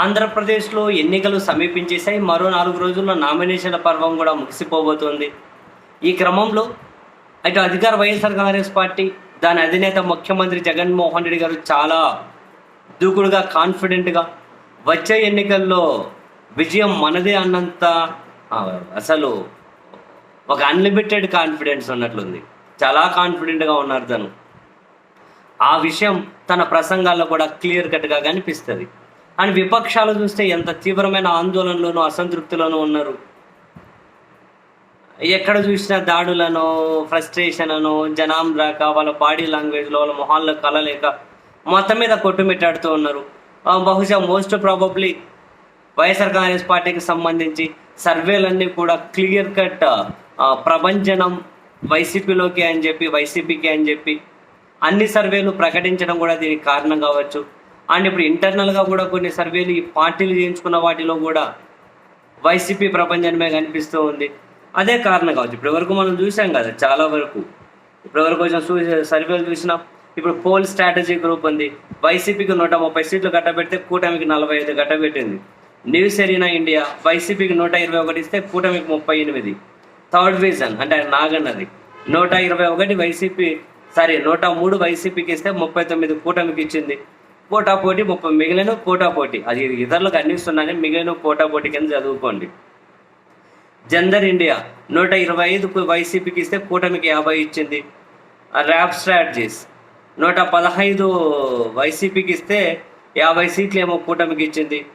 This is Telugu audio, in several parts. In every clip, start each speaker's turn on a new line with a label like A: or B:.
A: ఆంధ్రప్రదేశ్లో ఎన్నికలు సమీపించేసాయి మరో నాలుగు రోజుల్లో నామినేషన్ల పర్వం కూడా ముగిసిపోబోతోంది. ఈ క్రమంలో అటు అధికార వైఎస్ఆర్ కాంగ్రెస్ పార్టీ దాని అధినేత ముఖ్యమంత్రి జగన్మోహన్ రెడ్డి గారు చాలా దూకుడుగా కాన్ఫిడెంట్గా వచ్చే ఎన్నికల్లో విజయం మనదే అన్నంత అసలు ఒక అన్లిమిటెడ్ కాన్ఫిడెన్స్ ఉన్నట్లుంది. చాలా కాన్ఫిడెంట్గా ఉన్నారు తను. ఆ విషయం తన ప్రసంగాల్లో కూడా క్లియర్ కట్గా కనిపిస్తుంది. అండ్ విపక్షాలు చూస్తే ఎంత తీవ్రమైన ఆందోళనలోనూ అసంతృప్తిలోనూ ఉన్నారు. ఎక్కడ చూసినా దాడులను ఫ్రస్ట్రేషన్ అను జనాం రాక వాళ్ళ బాడీ లాంగ్వేజ్లో వాళ్ళ మొహాల్లో కలలేక మొత్తం మీద కొట్టుమిట్టాడుతూ ఉన్నారు. బహుశా మోస్ట్ ప్రాబబ్లీ వైఎస్ఆర్ కాంగ్రెస్ పార్టీకి సంబంధించి సర్వేలన్నీ కూడా క్లియర్ కట్ ప్రభంజనం వైసీపీలోకి అని చెప్పి వైసీపీకి అని చెప్పి అన్ని సర్వేలు ప్రకటించడం కూడా దీనికి కారణం కావచ్చు. అండ్ ఇప్పుడు ఇంటర్నల్గా కూడా కొన్ని సర్వేలు ఈ పార్టీలు చేయించుకున్న వాటిలో కూడా వైసీపీ ప్రపంచమే కనిపిస్తూ ఉంది. అదే కారణం కావచ్చు. ఇప్పటి వరకు మనం చూసాం కదా చాలా వరకు. ఇప్పటి వరకు చూ సర్వేలు చూసినాం. ఇప్పుడు పోల్ స్ట్రాటజీ గ్రూప్ ఉంది. వైసీపీకి నూట ముప్పై సీట్లు కట్టబెడితే కూటమికి నలభై ఐదు కట్టబెట్టింది. న్యూస్ ఎరీనా ఇండియా వైసీపీకి నూట ఇరవై ఒకటి ఇస్తే కూటమికి ముప్పై ఎనిమిది. థర్డ్ విజన్ అంటే నాగన్నది. నూట ఇరవై ఒకటి వైసీపీ సారీ నూట మూడు వైసీపీకి ఇస్తే ముప్పై తొమ్మిది కూటమికి ఇచ్చింది. పోటా పోటీ ముప్పై మిగిలిన పోటా పోటీ. అది ఇతరులకు అందిస్తున్నానే మిగిలిన పోటా పోటీ కింద చదువుకోండి. జందర్ ఇండియా నూట ఇరవై ఐదు వైసీపీకి ఇస్తే కూటమికి యాభై ఇచ్చింది. ర్యాప్ స్ట్రాటజీస్ నూట పదహైదు వైసీపీకి ఇస్తే యాభై సీట్లు ఏమో కూటమికి ఇచ్చింది.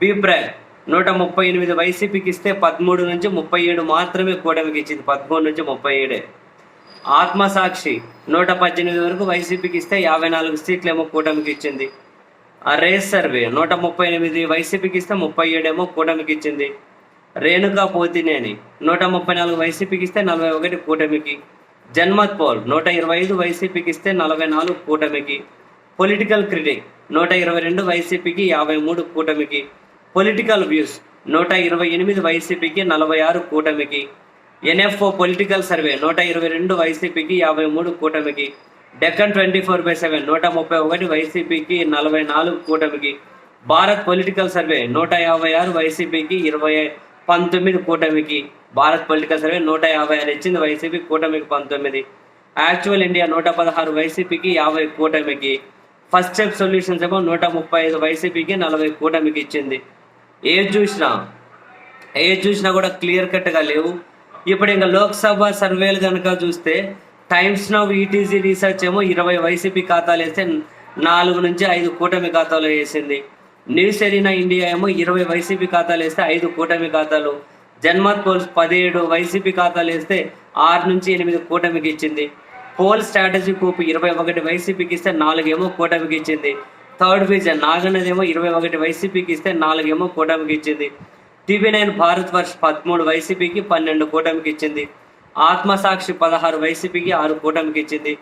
A: బీప్రాగ్ నూట ముప్పై ఎనిమిది వైసీపీకి ఇస్తే పదమూడు నుంచి ముప్పై ఏడు మాత్రమే కూటమికి ఇచ్చింది. పదమూడు నుంచి ముప్పై ఏడే. ఆత్మసాక్షి. నూట పద్దెనిమిది వరకు వైసీపీకి ఇస్తే యాభై నాలుగు సీట్లు ఏమో కూటమికి ఇచ్చింది. ఆ రేస్ సర్వే నూట ముప్పై ఎనిమిది వైసీపీకి ఇస్తే ముప్పై ఏడేమో కూటమికి ఇచ్చింది. రేణుకా పోతినేని నూట ముప్పై నాలుగు వైసీపీకి ఇస్తే నలభై ఒకటి కూటమికి. జన్మత్ పోల్ నూట ఇరవై ఐదు వైసీపీకి ఇస్తే నలభై నాలుగు కూటమికి. పొలిటికల్ క్రిటిక్ నూట ఇరవై రెండు వైసీపీకి యాభై మూడు కూటమికి. పొలిటికల్ వ్యూస్ నూట ఇరవై ఎనిమిది వైసీపీకి నలభై ఆరు కూటమికి. ఎన్ఎఫ్ఓ పొలిటికల్ సర్వే నూట ఇరవై రెండు వైసీపీకి యాభై మూడు కూటమికి Deccan twenty four by seven నూట ముప్పై ఒకటి వైసీపీకి నలభై నాలుగు కూటమికి భారత్ పొలిటికల్ సర్వే నూట యాభై ఆరు వైసీపీకి ఇరవై పంతొమ్మిది కూటమికి భారత్ పొలిటికల్ సర్వే నూట యాభై ఆరు ఇచ్చింది వైసీపీ కూటమికి పంతొమ్మిది యాక్చువల్ ఇండియా నూట పదహారు వైసీపీకి యాభై కూటమికి ఫస్ట్ స్టెప్ సొల్యూషన్స్ ఏమో నూట ముప్పై ఐదు వైసీపీకి నలభై కూటమికి ఇచ్చింది. ఏది చూసినా ఏది చూసినా కూడా క్లియర్ కట్గా లేవు. ఇప్పుడు ఇంకా లోక్సభ సర్వేలు కనుక చూస్తే టైమ్స్ నవ్ ఈటీజీ రీసెర్చ్ ఏమో ఇరవై వైసీపీ ఖాతాలు వేస్తే నాలుగు నుంచి ఐదు కూటమి ఖాతాలు వేసింది. న్యూస్ ఎరీనా ఇండియా ఏమో ఇరవై వైసీపీ ఖాతాలు వేస్తే ఐదు కూటమి ఖాతాలు. జన్మత్ పోల్స్ పదిహేడు వైసీపీ ఖాతాలు వేస్తే ఆరు నుంచి ఎనిమిది కూటమికి ఇచ్చింది. పోల్ స్ట్రాటజీ కూపు ఇరవై ఒకటి వైసీపీకి ఇస్తే నాలుగేమో కూటమికి ఇచ్చింది. థర్డ్ విజన్ నాగన్నదేమో ఇరవై ఒకటి వైసీపీకి ఇస్తే నాలుగేమో కూటమికి ఇచ్చింది. టీవీ నైన్ భారత్ వర్ష్ పదమూడు వైసీపీకి పన్నెండు కూటమికి ఇచ్చింది. ఆత్మసాక్షి పదహారు వైసీపీకి ఆరు కూటమికి ఇచ్చింది.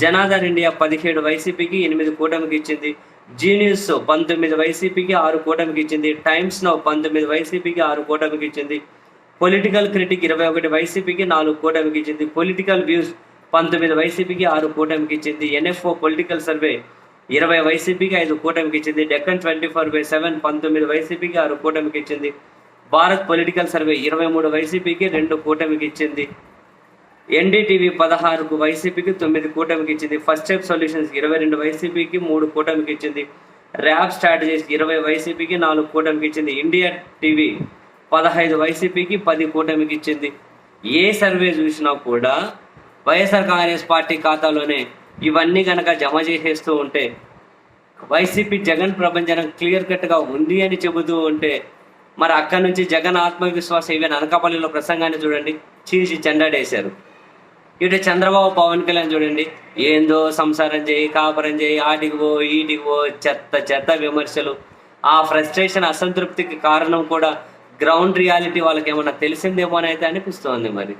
A: జనాదర్ ఇండియా పదిహేడు వైసీపీకి ఎనిమిది కూటమికి ఇచ్చింది. జీ న్యూస్ పంతొమ్మిది వైసీపీకి ఆరు కూటమికి ఇచ్చింది. టైమ్స్ నౌ పంతొమ్మిది వైసీపీకి ఆరు కూటమికి ఇచ్చింది. పొలిటికల్ క్రిటిక్ ఇరవై ఒకటి వైసీపీకి నాలుగు కూటమికి ఇచ్చింది. పొలిటికల్ వ్యూస్ పంతొమ్మిది వైసీపీకి ఆరు కూటమికి ఇచ్చింది. ఎన్ఎఫ్ఓ పొలిటికల్ సర్వే ఇరవై వైసీపీకి ఐదు కూటమికి ఇచ్చింది. Deccan twenty four by seven పంతొమ్మిది వైసీపీకి ఆరు కూటమికి ఇచ్చింది. భారత్ పొలిటికల్ సర్వే ఇరవై మూడు వైసీపీకి రెండు కూటమికి ఇచ్చింది. ఎన్డీటీవీ పదహారుకు వైసీపీకి తొమ్మిది కూటమికి ఇచ్చింది. ఫస్ట్ స్టెప్ సొల్యూషన్స్ ఇరవై రెండు వైసీపీకి మూడు కూటమికి ఇచ్చింది. ర్యాప్ స్ట్రాటజీస్ ఇరవై వైసీపీకి నాలుగు కూటమికి ఇచ్చింది. ఇండియా టీవీ పదహైదు వైసీపీకి పది కూటమికి ఇచ్చింది. ఏ సర్వే చూసినా కూడా వైఎస్ఆర్ కాంగ్రెస్ పార్టీ ఖాతాలోనే ఇవన్నీ కనుక జమ చేసేస్తూ ఉంటే వైసీపీ జగన్ ప్రభంజనం క్లియర్ కట్గా ఉంది అని చెబుతూ ఉంటే మరి అక్కడి నుంచి జగన్ ఆత్మవిశ్వాసం ఈవెన్ అనకాపల్లిలో ప్రసంగాన్ని చూడండి. చీల్చి చెండాడేశారు. ఇటు చంద్రబాబు పవన్ కళ్యాణ్ చూడండి. ఏందో సంసారం చేయి కాపురం చేయి ఆటికి పో ఈటికి పో చెత్త చెత్త విమర్శలు. ఆ ఫ్రస్ట్రేషన్ అసంతృప్తికి కారణం కూడా గ్రౌండ్ రియాలిటీ వాళ్ళకి ఏమన్నా తెలిసిందేమో అని అయితే అనిపిస్తోంది మరి.